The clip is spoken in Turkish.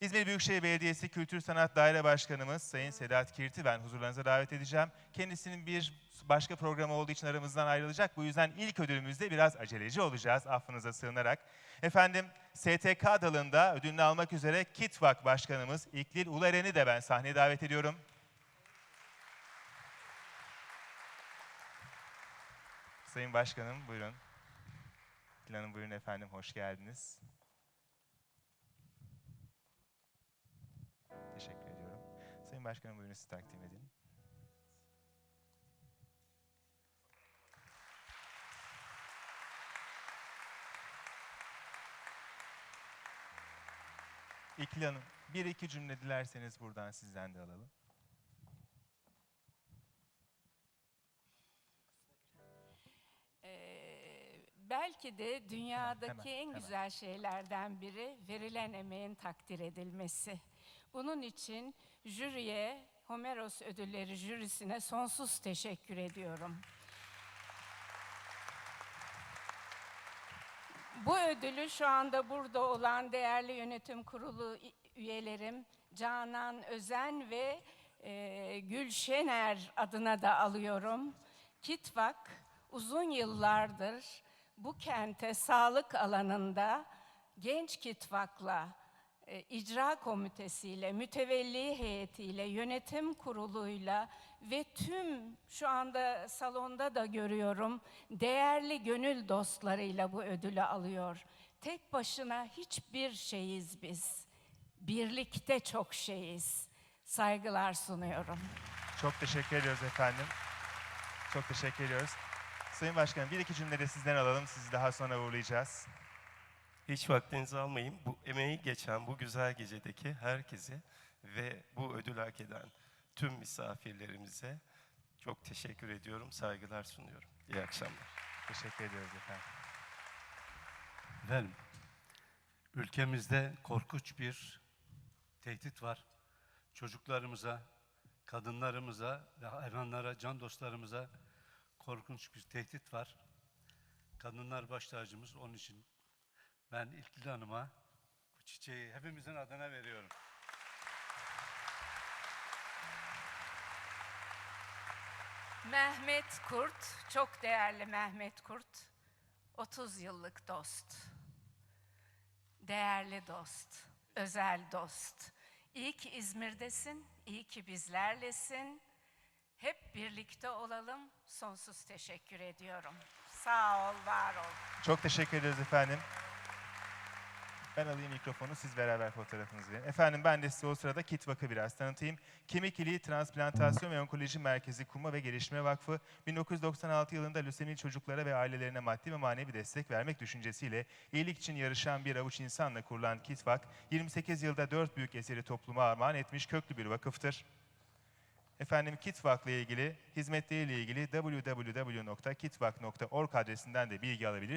İzmir Büyükşehir Belediyesi Kültür Sanat Daire Başkanımız Sayın Sedat Kirti ben huzurlarınıza davet edeceğim. Kendisinin bir başka programı olduğu için aramızdan ayrılacak. Bu yüzden ilk ödülümüzde biraz aceleci olacağız affınıza sığınarak. Efendim STK dalında ödülünü almak üzere KİTVAK Başkanımız İklil Ulueren'i de ben sahneye davet ediyorum. Sayın Başkanım buyurun. İklil Hanım buyurun efendim hoş geldiniz. Başkanım buyurun sizi takdim edin. İkli Hanım, bir iki cümle dilerseniz buradan sizden de alalım. Ee, belki de dünyadaki hemen, en hemen. güzel şeylerden biri verilen emeğin takdir edilmesi. Bunun için jüriye, Homeros Ödülleri jürisine sonsuz teşekkür ediyorum. Bu ödülü şu anda burada olan değerli yönetim kurulu üyelerim Canan Özen ve e, Gülşener adına da alıyorum. Kitvak uzun yıllardır bu kente sağlık alanında genç kitvakla, icra komitesiyle, mütevelli heyetiyle, yönetim kuruluyla ve tüm şu anda salonda da görüyorum değerli gönül dostlarıyla bu ödülü alıyor. Tek başına hiçbir şeyiz biz. Birlikte çok şeyiz. Saygılar sunuyorum. Çok teşekkür ediyoruz efendim. Çok teşekkür ediyoruz. Sayın Başkanım bir iki cümle de sizden alalım. Sizi daha sonra uğurlayacağız. Hiç vaktinizi almayayım. Bu emeği geçen bu güzel gecedeki herkese ve bu ödül hak eden tüm misafirlerimize çok teşekkür ediyorum, saygılar sunuyorum. İyi akşamlar. Teşekkür ediyoruz efendim. Efendim, ülkemizde korkunç bir tehdit var. Çocuklarımıza, kadınlarımıza ve hayvanlara, can dostlarımıza korkunç bir tehdit var. Kadınlar baş tacımız onun için ben İlkil Hanım'a bu çiçeği hepimizin adına veriyorum. Mehmet Kurt, çok değerli Mehmet Kurt, 30 yıllık dost. Değerli dost, özel dost. İyi ki İzmir'desin, iyi ki bizlerlesin. Hep birlikte olalım. Sonsuz teşekkür ediyorum. Sağ ol, var ol. Çok teşekkür ediyoruz efendim. Ben alayım mikrofonu, siz beraber fotoğrafınızı verin. Efendim ben de size o sırada KİTVAK'ı biraz tanıtayım. Kemik İliği Transplantasyon ve Onkoloji Merkezi Kurma ve Gelişme Vakfı 1996 yılında lösemili çocuklara ve ailelerine maddi ve manevi destek vermek düşüncesiyle iyilik için yarışan bir avuç insanla kurulan KİTVAK, 28 yılda 4 büyük eseri topluma armağan etmiş köklü bir vakıftır. Efendim KİTVAK'la ilgili, hizmetleriyle ilgili www.kitvak.org adresinden de bilgi alabilir.